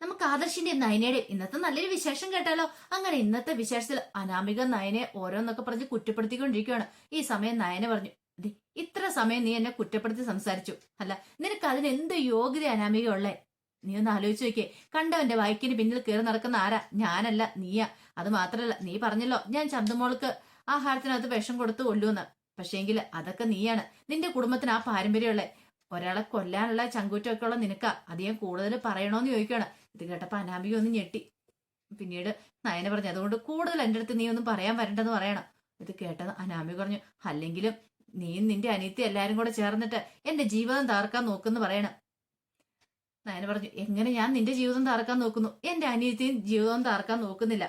നമുക്ക് ആദർശിന്റെ നയനയുടെ ഇന്നത്തെ നല്ലൊരു വിശേഷം കേട്ടാലോ? അങ്ങനെ ഇന്നത്തെ വിശേഷത്തിൽ അനാമിക നയനെ ഓരോന്നൊക്കെ പറഞ്ഞ് കുറ്റപ്പെടുത്തിക്കൊണ്ടിരിക്കുകയാണ്. ഈ സമയം നയന പറഞ്ഞു "ദേ, ഇത്ര സമയം നീ എന്നെ കുറ്റപ്പെടുത്തി സംസാരിച്ചു. അല്ല നിനക്ക് അതിന് എന്ത് യോഗ്യത അനാമിക ഉള്ളേ? നീ ഒന്ന് ആലോചിച്ച് നോക്കിയേ. കണ്ടവന്റെ വായിക്കിന് പിന്നിൽ കയറി നടക്കുന്ന ആരാ? ഞാനല്ല നീയാ. അത് മാത്രല്ല നീ പറഞ്ഞല്ലോ ഞാൻ ചന്തുമോൾക്ക് ആഹാരത്തിനകത്ത് വിഷം കൊടുത്തു കൊല്ലൂന്ന് പക്ഷേങ്കിൽ അതൊക്കെ നീയാണ്. നിന്റെ കുടുംബത്തിന് ആ പാരമ്പര്യമുള്ളേ. ഒരാളെ കൊല്ലാനുള്ള ചങ്കൂറ്റമൊക്കെ ഉള്ള നിനക്കാ. അത് ഞാൻ കൂടുതൽ പറയണോന്ന് ചോദിക്കുകയാണ്. ഇത് കേട്ടപ്പോ അനാമിക ഒന്ന് ഞെട്ടി. പിന്നീട് നയന പറഞ്ഞു അതുകൊണ്ട് കൂടുതൽ എന്റെ അടുത്ത് നീ ഒന്നും പറയാൻ വരണ്ടെന്ന് പറയണം. ഇത് കേട്ടത് അനാമി പറഞ്ഞു അല്ലെങ്കിലും നീ നിന്റെ അനിയത്തി എല്ലാരും കൂടെ ചേർന്നിട്ട് എന്റെ ജീവിതം തകർക്കാൻ നോക്കുന്നു പറയണം. നയന പറഞ്ഞു എങ്ങനെ ഞാൻ നിന്റെ ജീവിതം തകർക്കാൻ നോക്കുന്നു? എന്റെ അനിയത്തിയും ജീവിതം തകർക്കാൻ നോക്കുന്നില്ല.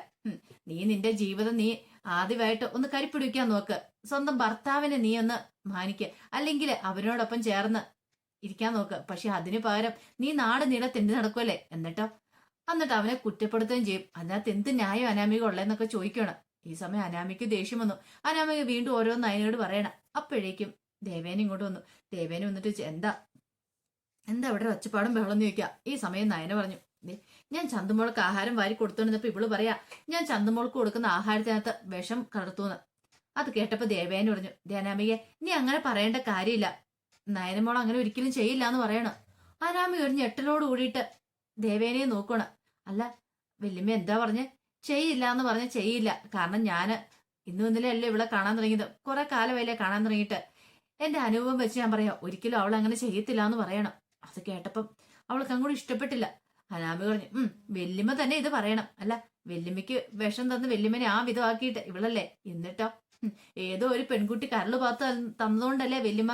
നീ നിന്റെ ജീവിതം നീ ആദ്യമായിട്ട് ഒന്ന് കരിപ്പിടിക്കാൻ നോക്ക്. സ്വന്തം ഭർത്താവിനെ നീ ഒന്ന് മാനിക്ക്. അല്ലെങ്കിൽ അവനോടൊപ്പം ചേർന്ന് ഇരിക്കാൻ നോക്ക്. പക്ഷെ അതിനു പകരം നീ നാട് നീളെ തെണ്ടി നടക്കുമല്ലേ എന്നിട്ടോ? എന്നിട്ട് അവനെ കുറ്റപ്പെടുത്തുകയും ചെയ്യും. അതിനകത്ത് എന്ത് ന്യായം അനാമിക ഉള്ളതെന്നൊക്കെ ചോദിക്കണം ഈ സമയം അനാമിക്ക് ദേഷ്യം വന്നു. അനാമിക വീണ്ടും ഓരോന്ന് അതിനോട് പറയണം. അപ്പോഴേക്കും ദേവേന ഇങ്ങോട്ട് വന്നു. ദേവേന വന്നിട്ട് എന്താ? എന്താ ഇവിടെ ഒച്ചപ്പാടും ബഹളം ചോദിക്കുക ഈ സമയം നയന പറഞ്ഞു. ഞാൻ ചന്തുമോൾക്ക് ആഹാരം വാരി കൊടുത്തോണ്ടിരുന്നപ്പോ ഇവൾ പറയാ ഞാൻ ചന്തുമോൾക്ക് കൊടുക്കുന്ന ആഹാരത്തിനകത്ത് വിഷം കടത്തൂന്ന് അത് കേട്ടപ്പോ ദേവേന പറഞ്ഞു ധ്യാനാമികെ നീ അങ്ങനെ പറയേണ്ട കാര്യമില്ല. നയനമോൾ അങ്ങനെ ഒരിക്കലും ചെയ്യില്ല എന്ന് പറയണം. ആരാമി ഒരു ഞെട്ടലോട് കൂടിയിട്ട് ദേവേനയെ നോക്കണം. അല്ല വല്യമ്മ എന്താ പറഞ്ഞ്? ചെയ്യില്ല എന്ന് പറഞ്ഞ ചെയ്യില്ല. കാരണം ഞാൻ ഇന്നും ഇന്നലെ അല്ലേ ഇവിടെ കാണാൻ തുടങ്ങിയത്. കുറെ കാലമല്ലേ കാണാൻ തുടങ്ങിയിട്ട്. എന്റെ അനുഭവം വെച്ച് ഞാൻ പറയാം ഒരിക്കലും അവൾ അങ്ങനെ ചെയ്യത്തില്ല എന്ന് പറയണം. അത് കേട്ടപ്പം അവൾക്ക് അങ്ങോട്ട് ഇഷ്ടപ്പെട്ടില്ല. അനാമി പറഞ്ഞു ഉം വല്യമ്മ തന്നെ ഇത് പറയണം. അല്ല വല്യമ്മയ്ക്ക് വിഷം തന്ന് വല്യമ്മനെ ആ വിധമാക്കിയിട്ട് ഇവളല്ലേ? എന്നിട്ടോ? ഏതോ ഒരു പെൺകുട്ടി കരൾ പാത്ത് തന്നതുകൊണ്ടല്ലേ വല്യമ്മ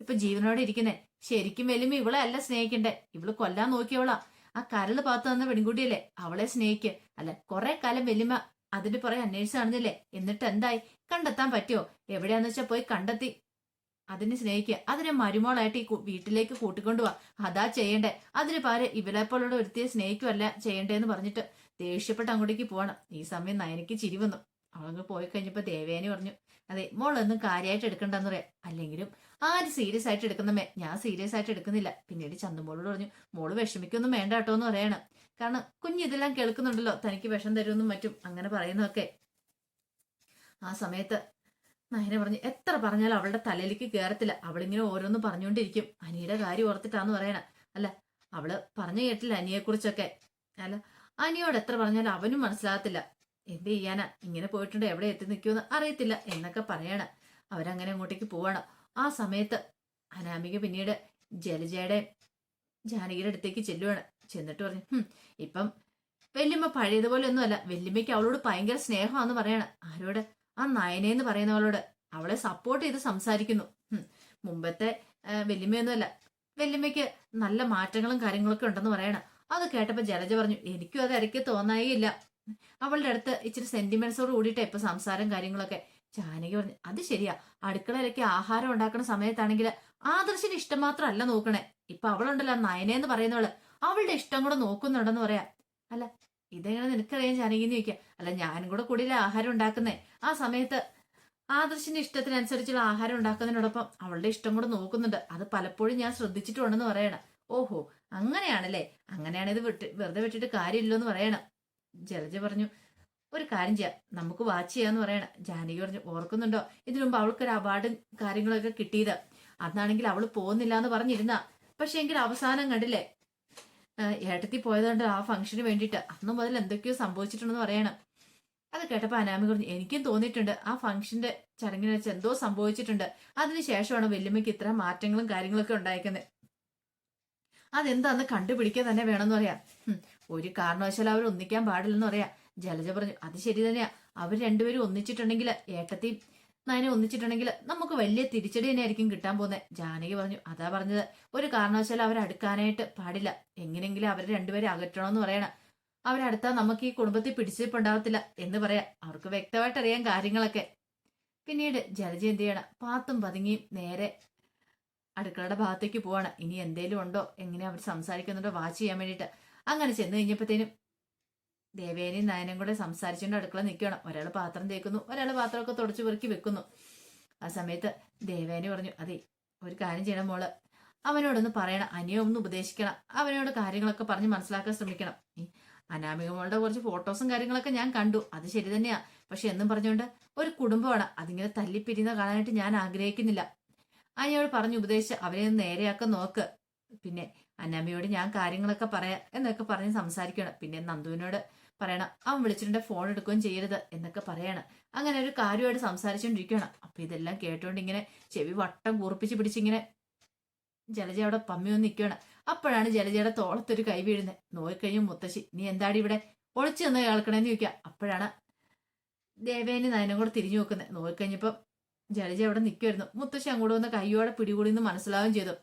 ഇപ്പൊ ജീവനോടെ ഇരിക്കുന്നേ. ശരിക്കും വലിയ ഇവളെ അല്ല സ്നേഹിക്കണ്ടേ. ഇവൾ കൊല്ലാൻ നോക്കിയവളാ. ആ കരൾ പാത്ത് തന്ന പെൺകുട്ടിയല്ലേ? അവളെ സ്നേഹിക്ക്. അല്ല കുറെ കാലം വലിയ അതിന്റെ പുറകെ അന്വേഷിച്ച് നടന്നില്ലേ? എന്നിട്ട് എന്തായി? കണ്ടെത്താൻ പറ്റുമോ എവിടെയാന്ന് വെച്ചാ പോയി കണ്ടെത്തി. അതിനെ സ്നേഹിക്കുക അതിനെ മരുമോളായിട്ട് ഈ വീട്ടിലേക്ക് കൂട്ടിക്കൊണ്ടുപോവാ അതാ ചെയ്യണ്ടേ. അതിന് പാരെ ഇവളെ പോലുള്ള ഒരുത്തിയെ സ്നേഹിക്കുമല്ല ചെയ്യണ്ടേന്ന് പറഞ്ഞിട്ട് ദേഷ്യപ്പെട്ട് അങ്ങോട്ടേക്ക് പോവാണ്. ഈ സമയം നയനയ്ക്ക് ചിരി വന്നു. അവളങ്ങ് പോയി കഴിഞ്ഞപ്പോ ദേവേനി പറഞ്ഞു. അതെ മോളൊന്നും കാര്യമായിട്ട് എടുക്കണ്ടെന്ന് പറയാം. അല്ലെങ്കിലും ആര് സീരിയസ് ആയിട്ട് എടുക്കുന്നമേ ഞാൻ സീരിയസ് ആയിട്ട് എടുക്കുന്നില്ല. പിന്നീട് ചന്തുമോളോട് പറഞ്ഞു മോൾ വിഷമിക്കൊന്നും വേണ്ട കേട്ടോ എന്ന് പറയണം. കാരണം കുഞ്ഞ് ഇതെല്ലാം കേൾക്കുന്നുണ്ടല്ലോ. തനിക്ക് വിഷം തരുമെന്നും മറ്റും അങ്ങനെ പറയുന്നതൊക്കെ. ആ സമയത്ത് നയന പറഞ്ഞു എത്ര പറഞ്ഞാലും അവളുടെ തലയിലേക്ക് കയറത്തില്ല അവളിങ്ങനെ ഓരോന്ന് പറഞ്ഞുകൊണ്ടിരിക്കും. അനിയുടെ കാര്യം ഓർത്തിട്ടാന്ന് പറയണ. അല്ല അവൾ പറഞ്ഞു കേട്ടില്ല അനിയെക്കുറിച്ചൊക്കെ. അല്ല അനിയോട് എത്ര പറഞ്ഞാലും അവനും മനസ്സിലാകത്തില്ല. എന്ത് ചെയ്യാനാ ഇങ്ങനെ പോയിട്ടുണ്ട് എവിടെ എത്തി നിൽക്കുമെന്ന് അറിയത്തില്ല എന്നൊക്കെ പറയണം. അവരങ്ങനെ അങ്ങോട്ടേക്ക് പോവാണ്. ആ സമയത്ത് അനാമിക പിന്നീട് ജലജയുടെ ജാനകിയുടെ അടുത്തേക്ക് ചെല്ലുവാണ്. ചെന്നിട്ട് പറഞ്ഞു "ഹും, ഇപ്പം വല്യമ്മ പഴയതുപോലെ ഒന്നുമല്ല വല്യമ്മയ്ക്ക് അവളോട് ഭയങ്കര സ്നേഹമാണെന്ന് പറയണം. ആരോട്? ആ നയനേന്ന് പറയുന്നവളോട്. അവളെ സപ്പോർട്ട് ചെയ്ത് സംസാരിക്കുന്നു. മുമ്പത്തെ വല്യമ്മയൊന്നുമല്ല. വല്യമ്മയ്ക്ക് നല്ല മാറ്റങ്ങളും കാര്യങ്ങളൊക്കെ ഉണ്ടെന്ന് പറയണം. അത് കേട്ടപ്പോൾ ജലജ പറഞ്ഞു എനിക്കും അത് ഇടയ്ക്ക് തോന്നായില്ല. അവളുടെ അടുത്ത് ഇച്ചിരി സെന്റിമെന്റ്സോട് കൂടിയിട്ട് ഇപ്പൊ സംസാരം കാര്യങ്ങളൊക്കെ. ജാനകി പറഞ്ഞു അത് ശരിയാ. അടുക്കളയിലൊക്കെ ആഹാരം ഉണ്ടാക്കുന്ന സമയത്താണെങ്കിൽ ആദർശിന് ഇഷ്ടം മാത്രമല്ല നോക്കണേ. ഇപ്പൊ അവളുണ്ടല്ലോ നയനെ നയനേന്ന് പറയുന്നവൾ. അവളുടെ ഇഷ്ടം കൂടെ നോക്കുന്നുണ്ടെന്ന് പറയാ. അല്ല ഇതെങ്ങനെ നിനക്കറിയാൻ ജാനകിന്ന് ചോദിക്കുക അല്ല ഞാനും കൂടെ കൂടിയില്ല ആഹാരം ഉണ്ടാക്കുന്നേ? ആ സമയത്ത് ആദർശിന്റെ ഇഷ്ടത്തിനനുസരിച്ചുള്ള ആഹാരം ഉണ്ടാക്കുന്നതിനോടൊപ്പം അവളുടെ ഇഷ്ടം കൂടെ നോക്കുന്നുണ്ട്. അത് പലപ്പോഴും ഞാൻ ശ്രദ്ധിച്ചിട്ടുണ്ടെന്ന് പറയണം. ഓഹോ അങ്ങനെയാണല്ലേ? അങ്ങനെയാണ് ഇത് വിട്ട് വെറുതെ വിട്ടിട്ട് കാര്യമില്ലെന്ന് പറയണം. ജലജ പറഞ്ഞു ഒരു കാര്യം ചെയ്യാം. നമുക്ക് വാച്ച് ചെയ്യാന്ന് പറയണം. ജാനകി പറഞ്ഞു ഓർക്കുന്നുണ്ടോ? ഇതിനു മുമ്പ് അവൾക്കൊരു അവാർഡും കാര്യങ്ങളൊക്കെ കിട്ടിയത്. അന്നാണെങ്കിൽ അവൾ പോകുന്നില്ല എന്ന് പറഞ്ഞിരുന്ന. പക്ഷെ എങ്കിൽ അവസാനം കണ്ടില്ലേ? ഏട്ടത്തി പോയതുകൊണ്ട് ആ ഫംഗ്ഷന് വേണ്ടിയിട്ട് അന്ന് മുതൽ എന്തൊക്കെയോ സംഭവിച്ചിട്ടുണ്ടെന്ന് പറയണം. അത് കേട്ടപ്പോ അനാമി പറഞ്ഞു എനിക്കും തോന്നിയിട്ടുണ്ട്. ആ ഫംഗ്ഷന്റെ ചടങ്ങിന് വെച്ച് എന്തോ സംഭവിച്ചിട്ടുണ്ട്. അതിനുശേഷമാണ് വല്യമ്മയ്ക്ക് ഇത്ര മാറ്റങ്ങളും കാര്യങ്ങളൊക്കെ ഉണ്ടായിരിക്കുന്നത് അതെന്താന്ന് കണ്ടുപിടിക്കാൻ തന്നെ വേണമെന്ന് പറയാം. ഒരു കാരണവശാലും അവർ ഒന്നിക്കാൻ പാടില്ലെന്ന് പറയാ. ജലജ പറഞ്ഞു അത് ശരി തന്നെയാ. അവർ രണ്ടുപേരും ഒന്നിച്ചിട്ടുണ്ടെങ്കിൽ ഏട്ടത്തെയും നയനെ ഒന്നിച്ചിട്ടുണ്ടെങ്കിൽ നമുക്ക് വലിയ തിരിച്ചടി തന്നെയായിരിക്കും കിട്ടാൻ പോകുന്നത് ജാനകി പറഞ്ഞു അതാ പറഞ്ഞത്. ഒരു കാരണവശാലും അവരടുക്കാനായിട്ട് പാടില്ല. എങ്ങനെയെങ്കിലും അവർ രണ്ടുപേരെ അകറ്റണമെന്ന് പറയണം. അവരടുത്താൽ നമുക്ക് ഈ കുടുംബത്തിൽ പിടിച്ചിട്ടുണ്ടാവത്തില്ല എന്ന് പറയാം. അവർക്ക് വ്യക്തമായിട്ട് അറിയാൻ കാര്യങ്ങളൊക്കെ. പിന്നീട് ജലജ എന്ത് ചെയ്യണം? പാത്തും പതുങ്ങിയും നേരെ അടുക്കളയുടെ ഭാഗത്തേക്ക് പോവാണ്. ഇനി എന്തേലും ഉണ്ടോ? എങ്ങനെ അവർ സംസാരിക്കുന്നുണ്ടോ? വാച്ച് ചെയ്യാൻ വേണ്ടിയിട്ട്. അങ്ങനെ ചെന്ന് കഴിഞ്ഞപ്പോഴത്തേനും ദേവേനയും നയനും കൂടെ സംസാരിച്ചുകൊണ്ട് അടുക്കള നിൽക്കണം ഒരാൾ പാത്രം തേക്കുന്നു ഒരാൾ പാത്രമൊക്കെ തുടച്ചു പെറുക്കി വെക്കുന്നു. ആ സമയത്ത് ദേവേനി പറഞ്ഞു അതെ ഒരു കാര്യം ചെയ്യണം മോൾ. അവനോടൊന്ന് പറയണം അനിയോ ഒന്ന് ഉപദേശിക്കണം. അവനോട് കാര്യങ്ങളൊക്കെ പറഞ്ഞ് മനസ്സിലാക്കാൻ ശ്രമിക്കണം. അനാമിക മോളുടെ കുറച്ച് ഫോട്ടോസും കാര്യങ്ങളൊക്കെ ഞാൻ കണ്ടു. അത് ശരി തന്നെയാ. പക്ഷെ എന്നും പറഞ്ഞുകൊണ്ട് ഒരു കുടുംബമാണ്. അതിങ്ങനെ തല്ലിപ്പിരിയുന്ന കാണാനായിട്ട് ഞാൻ ആഗ്രഹിക്കുന്നില്ല. അനിയോട് പറഞ്ഞു ഉപദേശിച്ച് അവനെ നേരെയാക്കാൻ നോക്ക്. പിന്നെ അന്നാമ്മയോട് ഞാൻ കാര്യങ്ങളൊക്കെ പറയാം എന്നൊക്കെ പറഞ്ഞ് സംസാരിക്കണം. പിന്നെ നന്ദുവിനോട് പറയണം അവൻ വിളിച്ചിട്ടുണ്ട് ഫോൺ എടുക്കുകയും ചെയ്യരുത് എന്നൊക്കെ പറയണം. അങ്ങനെ ഒരു കാര്യമായിട്ട് സംസാരിച്ചുകൊണ്ടിരിക്കണം അപ്പൊ ഇതെല്ലാം കേട്ടോണ്ട് ഇങ്ങനെ ചെവി വട്ടം കൂർപ്പിച്ച് പിടിച്ചിങ്ങനെ ജലജ അവിടെ പമ്മി വന്ന് നിൽക്കുകയാണ്. അപ്പോഴാണ് ജലജയുടെ തോളത്തൊരു കൈ വീഴുന്നത്. നോയിക്കഴിഞ്ഞു മുത്തശ്ശി നീ എന്താടി ഇവിടെ ഒളിച്ചു നിന്ന് കേൾക്കണേന്ന് ചോദിക്കുക. അപ്പോഴാണ് ദേവേനി നയനും കൂടെ തിരിഞ്ഞു നോക്കുന്നത്. നോയിക്കഴിഞ്ഞപ്പം ജലജ അവിടെ നിൽക്കുമായിരുന്നു മുത്തശ്ശി അങ്ങോട്ട് വന്ന് കൈയോടെ പിടികൂടി എന്ന് മനസ്സിലാവുകയും ചെയ്തു.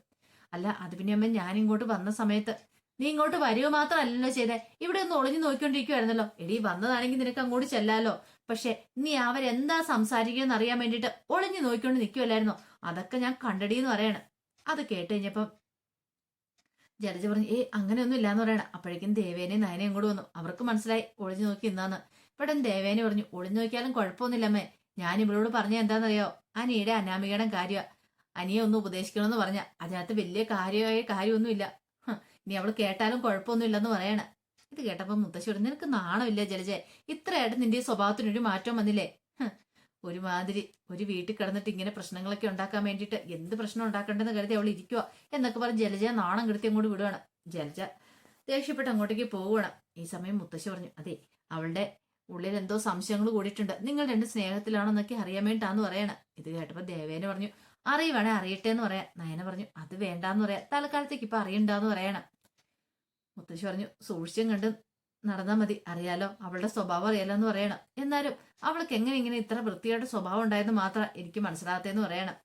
അല്ല അത് പിന്നെ അമ്മ ഞാൻ ഇങ്ങോട്ട് വന്ന സമയത്ത്. നീ ഇങ്ങോട്ട് വരിക മാത്രമല്ലല്ലോ ചെയ്തേ. ഇവിടെ ഒന്ന് ഒളിഞ്ഞു നോക്കിക്കൊണ്ടിരിക്കുവായിരുന്നല്ലോ. എടി വന്നതാണെങ്കിൽ നിനക്ക് അങ്ങോട്ട് ചെല്ലാലോ. പക്ഷെ നീ അവരെന്താ സംസാരിക്കുകയെന്ന് അറിയാൻ വേണ്ടിയിട്ട് ഒളിഞ്ഞു നോക്കിക്കൊണ്ട് നിൽക്കുമല്ലായിരുന്നോ അതൊക്കെ ഞാൻ കണ്ടടി എന്ന് പറയണം. അത് കേട്ട് കഴിഞ്ഞപ്പം ജലജ പറഞ്ഞു ഏ അങ്ങനെയൊന്നും ഇല്ലാന്ന് പറയണം. അപ്പോഴേക്കും ദേവേനെയും നയനയും കൂടെ വന്നു. അവർക്ക് മനസ്സിലായി ഒളിഞ്ഞു നോക്കി ഇന്നാന്ന്. ഇവിടെ ദേവേനെ പറഞ്ഞു ഒളിഞ്ഞു നോക്കിയാലും കുഴപ്പമൊന്നുമില്ലമ്മേ ഞാൻ ഇവളോട് പറഞ്ഞ എന്താണെന്നറിയോ? ആ നീടെ അനാമികയുടെ കാര്യ അനിയെ ഒന്ന് ഉപദേശിക്കണമെന്ന് പറഞ്ഞ. അതിനകത്ത് വലിയ കാര്യമായ കാര്യമൊന്നുമില്ല. ഇനി അവൾ കേട്ടാലും കുഴപ്പമൊന്നുമില്ലെന്ന് പറയണ. ഇത് കേട്ടപ്പോ മുത്തശ്ശിയോട് നിനക്ക് നാണമില്ല ജലജെ. ഇത്രയായിട്ട് നിന്റെ സ്വഭാവത്തിനൊരു മാറ്റം വന്നില്ലേ? ഒരുമാതിരി. ഒരു വീട്ടിൽ കിടന്നിട്ട് ഇങ്ങനെ പ്രശ്നങ്ങളൊക്കെ ഉണ്ടാക്കാൻ വേണ്ടിയിട്ട് എന്ത് പ്രശ്നം ഉണ്ടാക്കണ്ടെന്ന് കരുതി അവൾ ഇരിക്കുക എന്നൊക്കെ പറഞ്ഞ് ജലജ നാണം കെടുത്തി അങ്ങോട്ട് വിടുവാണ്. ജലജ ദേഷ്യപ്പെട്ട് അങ്ങോട്ടേക്ക് പോവുകയാണ് ഈ സമയം മുത്തശ്ശി പറഞ്ഞു അതെ അവളുടെ ഉള്ളിൽ എന്തോ സംശയങ്ങൾ കൂടിയിട്ടുണ്ട്. നിങ്ങൾ രണ്ട് സ്നേഹത്തിലാണെന്നൊക്കെ അറിയാൻ വേണ്ടിട്ടാന്ന് പറയണ. ഇത് കേട്ടപ്പോ ദേവേനെ പറഞ്ഞു അറിയുവാണെ അറിയട്ടെ എന്ന് പറയാം നയന പറഞ്ഞു അത് വേണ്ടാന്ന് പറയാം തൽക്കാലത്തേക്ക് ഇപ്പൊ അറിയണ്ടെന്ന് പറയണം. മുത്തശ്ശി പറഞ്ഞു സൂക്ഷിച്ചും കണ്ട് നടന്നാൽ മതി. അറിയാലോ അവളുടെ സ്വഭാവം അറിയാലോ എന്ന് പറയണം. എന്നാലും അവൾക്ക് എങ്ങനെ ഇങ്ങനെ ഇത്ര വൃത്തിയായിട്ട് സ്വഭാവം ഉണ്ടായെന്ന് മാത്രം എനിക്ക് മനസ്സിലാകത്തേന്ന് പറയണം.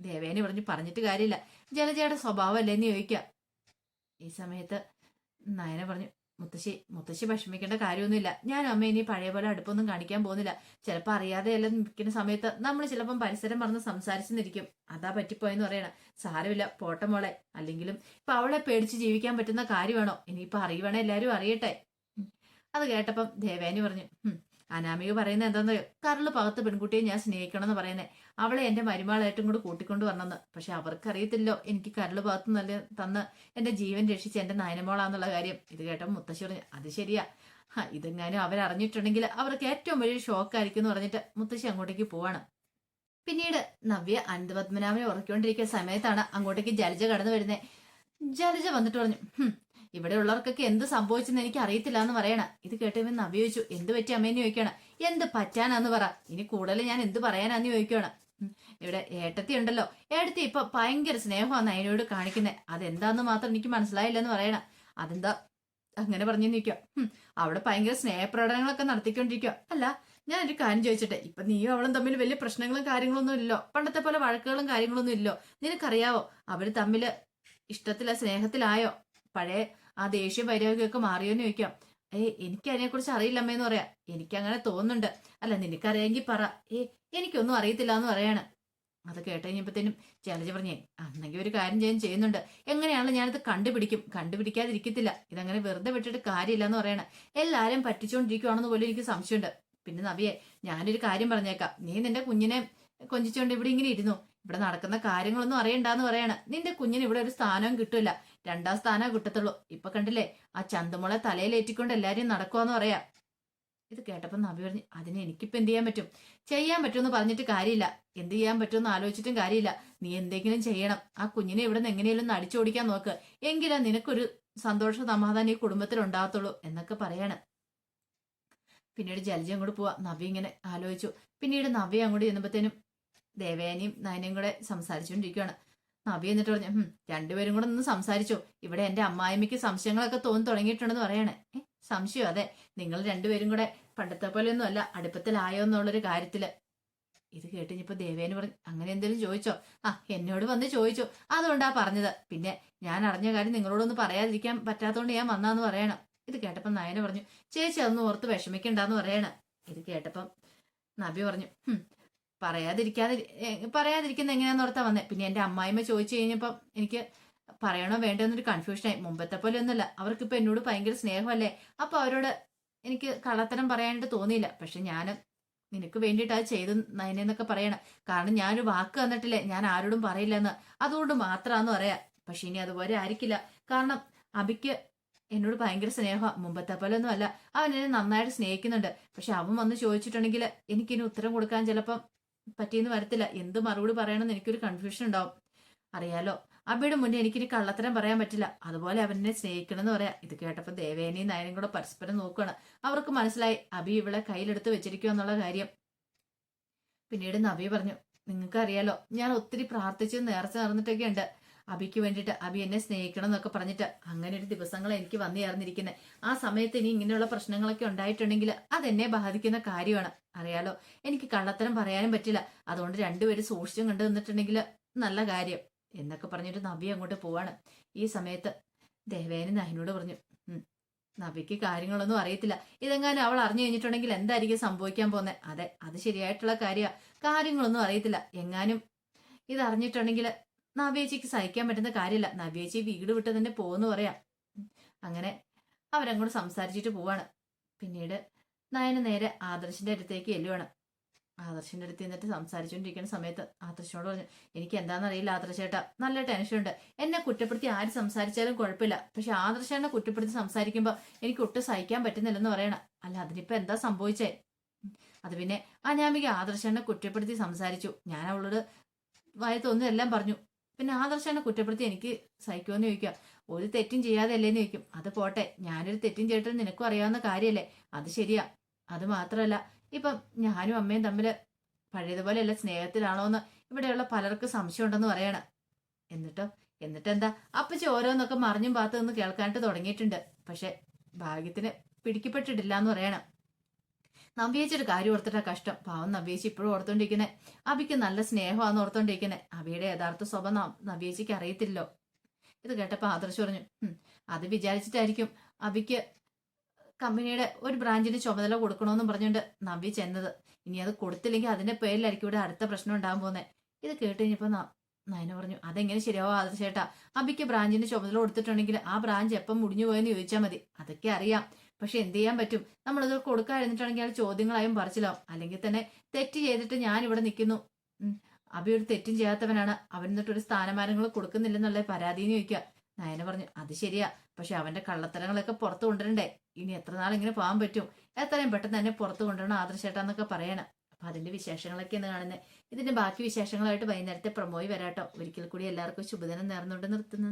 ദേവേനെ പറഞ്ഞു പറഞ്ഞിട്ട് കാര്യമില്ല. ജലജയുടെ സ്വഭാവം അല്ലേന്ന് ചോദിക്കാം. ഈ സമയത്ത് നയന പറഞ്ഞു മുത്തശ്ശി മുത്തശ്ശി വിഷമിക്കേണ്ട കാര്യമൊന്നുമില്ല. ഞാൻ അമ്മ ഇനി പഴയ പോലെ അടുപ്പൊന്നും കാണിക്കാൻ പോകുന്നില്ല. ചിലപ്പോൾ അറിയാതെ എല്ലാം നിൽക്കുന്ന സമയത്ത് നമ്മൾ ചിലപ്പം പരിസരം മറന്ന് സംസാരിച്ചെന്നിരിക്കും. അതാ പറ്റിപ്പോയെന്ന് പറയണം. സാരമില്ല പോട്ടെ മോളെ. അല്ലെങ്കിലും ഇപ്പൊ അവളെ പേടിച്ച് ജീവിക്കാൻ പറ്റുന്ന കാര്യമാണോ? ഇനിയിപ്പൊ അറിയുവാണെ എല്ലാവരും അറിയട്ടെ. അത് കേട്ടപ്പം ദേവേനി പറഞ്ഞു "ഉം, അനാമിക പറയുന്നത് എന്താന്ന്? കരൾ പകത്ത് പെൺകുട്ടിയെ ഞാൻ സ്നേഹിക്കണമെന്ന് പറയുന്നത് അവളെ എന്റെ മരുമാളായിട്ടും കൂടെ കൂട്ടിക്കൊണ്ട് വരണമെന്ന്. പക്ഷെ അവർക്കറിയത്തില്ലോ എനിക്ക് കരൾ പകത്ത് നല്ല തന്ന് എന്റെ ജീവൻ രക്ഷിച്ച എന്റെ നയനമോളാന്നുള്ള കാര്യം. ഇത് കേട്ടപ്പോൾ മുത്തശ്ശി പറഞ്ഞു അത് ശരിയാ. ഇതെങ്ങാനും അവരറിഞ്ഞിട്ടുണ്ടെങ്കിൽ അവർക്ക് ഏറ്റവും വലിയ ഷോക്ക് ആയിരിക്കും എന്ന് പറഞ്ഞിട്ട് മുത്തശ്ശി അങ്ങോട്ടേക്ക് പോവാണ്. പിന്നീട് നവ്യ അനന്തപത്മനാഭനെ ഉറക്കിക്കൊണ്ടിരിക്കുന്ന സമയത്താണ് അങ്ങോട്ടേക്ക് ജലജ കടന്നു വരുന്നത് ജലജ വന്നിട്ട് പറഞ്ഞു "ഹും, ഇവിടെ ഉള്ളവർക്കൊക്കെ എന്ത് സംഭവിച്ചെന്ന് എനിക്ക് അറിയത്തില്ല എന്ന് പറയണ. ഇത് കേട്ടവൻ നവ്യ ചോദിച്ചു എന്ത് പറ്റി അമ്മേന്ന് ചോദിക്കണം? എന്ത് പറ്റാനാന്ന് പറ. ഇനി കൂടുതൽ ഞാൻ എന്ത് പറയാനാന്ന് ചോദിക്കണം? ഇവിടെ ഏട്ടത്തി ഉണ്ടല്ലോ. ഏട്ടത്തി ഇപ്പൊ ഭയങ്കര സ്നേഹമാണ് അതിനോട് കാണിക്കുന്നത് അതെന്താന്ന് മാത്രം എനിക്ക് മനസ്സിലായില്ലെന്ന് പറയണ. അതെന്താ അങ്ങനെ പറഞ്ഞു നിൽക്കുക. അവിടെ ഭയങ്കര സ്നേഹപ്രകടനങ്ങളൊക്കെ നടത്തിക്കൊണ്ടിരിക്കുക. അല്ല ഞാൻ ഒരു കാര്യം ചോദിച്ചിട്ടെ. ഇപ്പൊ നീയും അവളും തമ്മിൽ വലിയ പ്രശ്നങ്ങളും കാര്യങ്ങളൊന്നും ഇല്ലല്ലോ. പണ്ടത്തെ പോലെ വഴക്കുകളും കാര്യങ്ങളൊന്നും ഇല്ലോ. നിനക്കറിയാവോ? അവർ തമ്മിൽ ഇഷ്ടത്തില സ്നേഹത്തിലായോ? പഴയ ആ ദേഷ്യം വൈരാഗ്യമൊക്കെ മാറിയോന്ന് ചോദിക്കാം. ഏ എനിക്ക് അതിനെ കുറിച്ച് അറിയില്ലമ്മേന്ന് പറയാ. എനിക്ക് അങ്ങനെ തോന്നുന്നുണ്ട്. അല്ല നിനക്കറിയാമെങ്കിൽ പറ. ഏ എനിക്കൊന്നും അറിയത്തില്ല എന്ന് പറയാണ്. അത് കേട്ട് കഴിഞ്ഞപ്പോഴത്തേനും ജലജ പറഞ്ഞേ അന്നെങ്കിൽ ഒരു കാര്യം ചെയ്യാൻ ചെയ്യുന്നുണ്ട്. എങ്ങനെയാണല്ലോ ഞാനത് കണ്ടുപിടിക്കും. കണ്ടുപിടിക്കാതിരിക്കത്തില്ല. ഇതങ്ങനെ വെറുതെ വിട്ടിട്ട് കാര്യമില്ല എന്ന് പറയണ. എല്ലാരും പറ്റിച്ചുകൊണ്ടിരിക്കുവാണെന്ന് പോലും എനിക്ക് സംശയമുണ്ട്. പിന്നെ നവിയെ ഞാനൊരു കാര്യം പറഞ്ഞേക്കാം. നീ നിന്റെ കുഞ്ഞിനെ കൊഞ്ചിച്ചുകൊണ്ട് ഇവിടെ ഇങ്ങനെ ഇരുന്നു. ഇവിടെ നടക്കുന്ന കാര്യങ്ങളൊന്നും അറിയണ്ടെന്ന് പറയാണ്. നിന്റെ കുഞ്ഞിന് ഇവിടെ ഒരു സ്ഥാനവും കിട്ടില്ല രണ്ടാം സ്ഥാനാ കിട്ടത്തുള്ളൂ. ഇപ്പൊ കണ്ടില്ലേ ആ ചന്തമുളെ തലയിലേറ്റിക്കൊണ്ട് എല്ലാരെയും നടക്കുവാന്ന് പറയാ. ഇത് കേട്ടപ്പോ നബി പറഞ്ഞു അതിന് എനിക്കിപ്പോ എന്ത് ചെയ്യാൻ പറ്റും? ചെയ്യാൻ പറ്റുമെന്ന് പറഞ്ഞിട്ട് കാര്യമില്ല. എന്ത് ചെയ്യാൻ പറ്റുമെന്ന് ആലോചിച്ചിട്ടും കാര്യമില്ല. നീ എന്തെങ്കിലും ചെയ്യണം. ആ കുഞ്ഞിനെ ഇവിടെ നിന്ന് എങ്ങനെയെങ്കിലും അടിച്ചോടിക്കാൻ നോക്ക്. എങ്കിലാ നിനക്കൊരു സന്തോഷ സമാധാനം ഈ കുടുംബത്തിൽ ഉണ്ടാകത്തുള്ളൂ എന്നൊക്കെ പറയാണ്. പിന്നീട് ജലജ അങ്ങോട്ട് പോവാ. നവി ഇങ്ങനെ ആലോചിച്ചു. പിന്നീട് നവി അങ്ങോട്ട് ചെന്നപ്പോഴത്തേനും ദേവേനയും നയനയും കൂടെ സംസാരിച്ചുകൊണ്ടിരിക്കുകയാണ് നവ്യ എന്നിട്ട് പറഞ്ഞു "ഹും, രണ്ടുപേരും കൂടെ നിന്ന് സംസാരിച്ചു. ഇവിടെ എന്റെ അമ്മായിമ്മയ്ക്ക് സംശയങ്ങളൊക്കെ തോന്നി തുടങ്ങിയിട്ടുണ്ടെന്ന് പറയണേ. സംശയം? അതെ നിങ്ങൾ രണ്ടുപേരും കൂടെ പണ്ടത്തെ പോലെയൊന്നും അല്ല അടുപ്പത്തിലായോ എന്നുള്ളൊരു കാര്യത്തിൽ. ഇത് കേട്ടിഞ്ഞപ്പോ ദേവേന് പറഞ്ഞു അങ്ങനെ എന്തെങ്കിലും ചോദിച്ചോ? ആ എന്നോട് വന്ന് ചോദിച്ചു. അതുകൊണ്ടാ പറഞ്ഞത്. പിന്നെ ഞാൻ അറിഞ്ഞ കാര്യം നിങ്ങളോടൊന്ന് പറയാതിരിക്കാൻ പറ്റാത്തതുകൊണ്ട് ഞാൻ വന്നാന്ന് പറയണം. ഇത് കേട്ടപ്പം നയന പറഞ്ഞു ചേച്ചി അതൊന്നും ഓർത്ത് വിഷമിക്കണ്ടെന്ന് പറയണം. ഇത് കേട്ടപ്പം നബി പറഞ്ഞു "ഹും, പറയാതിരിക്കാതെ പറയാതിരിക്കുന്ന എങ്ങനെയാന്ന് ഓർത്താ വന്നേ. പിന്നെ എന്റെ അമ്മായിമ്മ ചോദിച്ചു കഴിഞ്ഞപ്പം എനിക്ക് പറയണോ വേണ്ടോ എന്നൊരു കൺഫ്യൂഷനായി മുമ്പത്തെ പോലെ ഒന്നുമല്ല. അവർക്കിപ്പോ എന്നോട് ഭയങ്കര സ്നേഹമല്ലേ? അപ്പൊ അവരോട് എനിക്ക് കള്ളത്തരം പറയാനായിട്ട് തോന്നിയില്ല. പക്ഷെ ഞാൻ നിനക്ക് വേണ്ടിയിട്ട് അത് ചെയ്തു നയനെന്നൊക്കെ പറയണം. കാരണം ഞാനൊരു വാക്ക് തന്നിട്ടില്ലേ? ഞാൻ ആരോടും പറയില്ലെന്ന്. അതുകൊണ്ട് മാത്രമാന്ന് പറയാം. പക്ഷെ ഇനി അതുപോലെ ആയിരിക്കില്ല. കാരണം അബിക്ക് എന്നോട് ഭയങ്കര സ്നേഹമാണ് മുമ്പത്തെ പോലെ ഒന്നും അല്ല അവൻ എന്നെ നന്നായിട്ട് സ്നേഹിക്കുന്നുണ്ട്. പക്ഷെ അവൻ വന്ന് ചോദിച്ചിട്ടുണ്ടെങ്കിൽ എനിക്കിനി ഉത്തരം കൊടുക്കാൻ ചിലപ്പം പറ്റിയെന്ന് വരത്തില്ല. എന്ത് മറുപടി പറയണമെന്ന് എനിക്കൊരു കൺഫ്യൂഷൻ ഉണ്ടാവും. അറിയാലോ? അബിയുടെ മുന്നേ എനിക്കിനി കള്ളത്തരം പറയാൻ പറ്റില്ല. അതുപോലെ അവനെ സ്നേഹിക്കണമെന്ന് പറയാം. ഇത് കേട്ടപ്പോൾ ദേവേനയും നയനും കൂടെ പരസ്പരം നോക്കുകയാണ് അവർക്ക് മനസ്സിലായി അബി ഇവളെ കയ്യിലെടുത്ത് വെച്ചിരിക്കുക എന്നുള്ള കാര്യം. പിന്നീട് നബി പറഞ്ഞു നിങ്ങൾക്കറിയാലോ ഞാൻ ഒത്തിരി പ്രാർത്ഥിച്ച് നേർച്ച നടന്നിട്ടൊക്കെ ഉണ്ട് അബിക്ക് വേണ്ടിയിട്ട് അബി എന്നെ സ്നേഹിക്കണം എന്നൊക്കെ പറഞ്ഞിട്ട് അങ്ങനെ ഒരു ദിവസങ്ങൾ എനിക്ക് വന്നു ചേർന്നിരിക്കുന്നത് ആ സമയത്ത് ഇനി ഇങ്ങനെയുള്ള പ്രശ്നങ്ങളൊക്കെ ഉണ്ടായിട്ടുണ്ടെങ്കിൽ അതെന്നെ ബാധിക്കുന്ന കാര്യമാണ്. അറിയാലോ എനിക്ക് കള്ളത്തരം പറയാനും പറ്റില്ല. അതുകൊണ്ട് രണ്ടുപേരും സൂക്ഷിച്ചും കണ്ടു നിന്നിട്ടുണ്ടെങ്കിൽ നല്ല കാര്യം എന്നൊക്കെ പറഞ്ഞിട്ട് നബി അങ്ങോട്ട് പോവാണ്. ഈ സമയത്ത് ദേവേനി നഹിനോട് പറഞ്ഞു "ഉം, നബിക്ക് കാര്യങ്ങളൊന്നും അറിയത്തില്ല. ഇതെങ്ങാനും അവൾ അറിഞ്ഞു കഴിഞ്ഞിട്ടുണ്ടെങ്കിൽ എന്തായിരിക്കും സംഭവിക്കാൻ പോകുന്നത് അതെ അത് ശരിയായിട്ടുള്ള കാര്യമാണ് കാര്യങ്ങളൊന്നും അറിയത്തില്ല. എങ്ങാനും ഇത് നവ്യേച്ചിക്ക് സഹിക്കാൻ പറ്റുന്ന കാര്യമില്ല നവ്യേച്ചി വീട് വിട്ട് തന്നെ പോകുന്ന പറയാം. അങ്ങനെ അവരങ്ങോട്ട് സംസാരിച്ചിട്ട് പോവാണ്. പിന്നീട് നയന നേരെ ആദർശിന്റെ അടുത്തേക്ക് ചെല്ലുവാണ്. ആദർശിന്റെ അടുത്ത് നിന്നിട്ട് സംസാരിച്ചുകൊണ്ടിരിക്കുന്ന സമയത്ത് ആദർശനോട് പറഞ്ഞു എനിക്ക് എന്താണെന്നറിയില്ല ആദർശേട്ടാ. നല്ല ടെൻഷനുണ്ട് എന്നെ കുറ്റപ്പെടുത്തി ആര് സംസാരിച്ചാലും കുഴപ്പമില്ല. പക്ഷെ ആദർശനെ കുറ്റപ്പെടുത്തി സംസാരിക്കുമ്പോൾ എനിക്ക് ഒട്ടും സഹിക്കാൻ പറ്റുന്നില്ലെന്ന് പറയണം. അല്ല അതിനിപ്പോ എന്താ സംഭവിച്ചേ. അത് പിന്നെ അനാമിക ആദർശനെ കുറ്റപ്പെടുത്തി സംസാരിച്ചു. ഞാൻ അവളോട് വായത്തൊന്നും എല്ലാം പറഞ്ഞു. പിന്നെ ആദർശനെ കുറ്റപ്പെടുത്തി എനിക്ക് സഹിക്കുമെന്ന് ചോദിക്കുക. ഒരു തെറ്റും ചെയ്യാതെ അല്ലേന്ന് ചോദിക്കും. അത് പോട്ടെ ഞാനൊരു തെറ്റും ചെയ്തിട്ട് നിനക്കും അറിയാവുന്ന കാര്യമല്ലേ അത് ശരിയാ. അത് മാത്രമല്ല ഇപ്പം ഞാനും അമ്മയും തമ്മിൽ പഴയതുപോലെയല്ല സ്നേഹത്തിലാണോ എന്ന് ഇവിടെയുള്ള പലർക്കും സംശയം ഉണ്ടെന്ന് പറയണം. എന്നിട്ടോ? എന്നിട്ടെന്താ? അപ്പച്ചി ഓരോന്നൊക്കെ മറിഞ്ഞും പാത്തു നിന്ന് കേൾക്കാനായിട്ട് തുടങ്ങിയിട്ടുണ്ട്. പക്ഷെ ഭാഗ്യത്തിന് പിടിക്കപ്പെട്ടിട്ടില്ല എന്ന് പറയണം. നവ്യേച്ചിയുടെ കാര്യം ഓർത്തിട്ടാ കഷ്ടം. പാവം നവ്യേച്ചി ഇപ്പോഴും ഓർത്തോണ്ടിരിക്കുന്നെ. അബിക്ക് നല്ല സ്നേഹമാണെന്ന് ഓർത്തോണ്ടിരിക്കുന്നെ. അബിയുടെ യഥാർത്ഥ സ്വഭാവം നവ്യേച്ചിക്ക് അറിയത്തില്ലോ. ഇത് കേട്ടപ്പോൾ ആദർശ് പറഞ്ഞു അത് വിചാരിച്ചിട്ടായിരിക്കും അബിക്ക് കമ്പനിയുടെ ഒരു ബ്രാഞ്ചിന് ചുമതല കൊടുക്കണമെന്നും പറഞ്ഞുകൊണ്ട് നവ്യ ചെന്നത്. ഇനി അത് കൊടുത്തില്ലെങ്കിൽ അതിന്റെ പേരിലായിരിക്കും ഇവിടെ അടുത്ത പ്രശ്നം ഉണ്ടാകാൻ പോകുന്നത് ഇത് കേട്ട് കഴിഞ്ഞപ്പോൾ നയന പറഞ്ഞു അതെങ്ങനെ ശരിയാവോ ആദർശേട്ടാ അബിക്ക് ബ്രാഞ്ചിന്റെ ചുമതല കൊടുത്തിട്ടുണ്ടെങ്കിൽ ആ ബ്രാഞ്ച് എപ്പം മുടിഞ്ഞു പോയെന്ന് ചോദിച്ചാൽ മതി. അതൊക്കെ അറിയാം. പക്ഷെ എന്ത് ചെയ്യാൻ പറ്റും? നമ്മളത് കൊടുക്കാതിരുന്നിട്ടാണെങ്കിൽ അത് ചോദ്യങ്ങളായും പറിച്ചിലാവും. അല്ലെങ്കിൽ തന്നെ തെറ്റ് ചെയ്തിട്ട് ഞാൻ ഇവിടെ നിൽക്കുന്നു അബി ഒരു തെറ്റും ചെയ്യാത്തവനാണ്. അവൻ എന്നിട്ട് ഒരു സ്ഥാനമാനങ്ങൾ കൊടുക്കുന്നില്ലെന്നുള്ള പരാതിന്ന് ചോദിക്കുക. നയന പറഞ്ഞു അത് ശരിയാ. പക്ഷെ അവന്റെ കള്ളത്തരങ്ങളൊക്കെ പുറത്തു കൊണ്ടുവരണ്ടേ? ഇനി എത്ര നാൾ ഇങ്ങനെ പോകാൻ പറ്റും? എത്രയും പെട്ടെന്ന് തന്നെ പുറത്തു കൊണ്ടുവരണം ആദർശേട്ടാന്നൊക്കെ പറയണം. അപ്പൊ അതിന്റെ എന്ന് കാണുന്നത്. ഇതിന്റെ ബാക്കി വിശേഷങ്ങളായിട്ട് വൈകുന്നേരത്തെ പ്രമോയി വരാട്ടോ. ഒരിക്കൽ കൂടി എല്ലാവർക്കും ശുഭദിനം നേർന്നുകൊണ്ട് നിർത്തുന്നു.